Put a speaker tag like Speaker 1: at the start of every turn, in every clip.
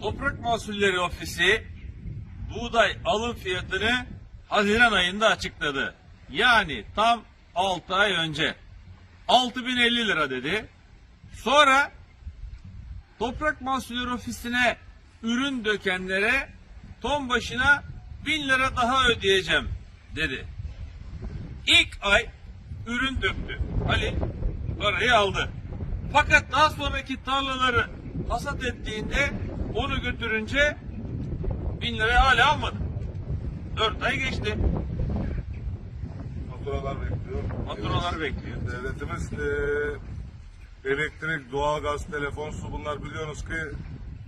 Speaker 1: Toprak Mahsulleri Ofisi buğday alım fiyatını Haziran ayında açıkladı. Yani tam 6 ay önce. 6050 lira dedi. Sonra Toprak Mahsulleri Ofisi'ne ürün dökenlere ton başına 1000 lira daha ödeyeceğim dedi. İlk ay ürün döktü. Ali parayı aldı. Fakat daha sonraki tarlaları hasat ettiğinde onu götürünce 1000 liraya hala almadı. 4 ay geçti.
Speaker 2: Faturalar bekliyor.
Speaker 1: Faturalar bekliyor.
Speaker 2: Devletimiz eee, elektrik, doğalgaz, telefon, su bunlar biliyorsunuz ki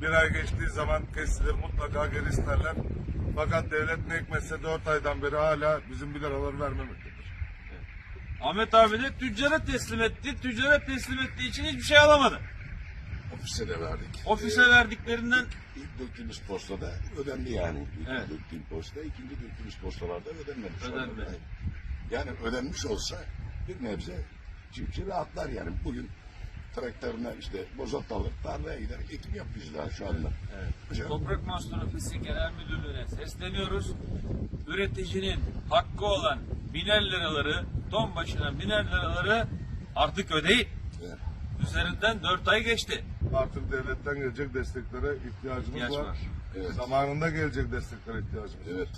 Speaker 2: bir ay geçtiği zaman kesilir mutlaka geri isterler. Fakat devlet ne hikmetse 4 aydan beri hala bizim 1 liraları vermemektedir.
Speaker 1: Ahmet abi de tüccara teslim etti. Tüccara teslim ettiği için hiçbir şey alamadı.
Speaker 3: Ofise de verdik.
Speaker 1: Ofise verdiklerinden
Speaker 3: Ee, ilk döktüğümüz postada ödendi yani. İlk
Speaker 1: Evet.
Speaker 3: döktüğüm posta, ikinci döktüğümüz postalarda ödenmedi.
Speaker 1: Ödenmedi.
Speaker 3: Yani ödenmiş olsa bir nebze çiftçi rahatlar yani. Bugün traktörüne işte bozot alır, tarlaya gider, ekim yapıyoruz daha şu anda. Hocam,
Speaker 1: Toprak Mahsulü Ofisi Genel Müdürlüğü'ne sesleniyoruz. Üreticinin hakkı olan biner liraları, ton başına biner liraları artık ödeyin.
Speaker 3: evet.
Speaker 1: Üzerinden 4 ay geçti.
Speaker 2: Artık devletten gelecek desteklere ihtiyacımız
Speaker 1: İhtiyaç
Speaker 2: var.
Speaker 1: var.
Speaker 3: Evet.
Speaker 2: Zamanında gelecek desteklere ihtiyacımız var.
Speaker 3: Evet.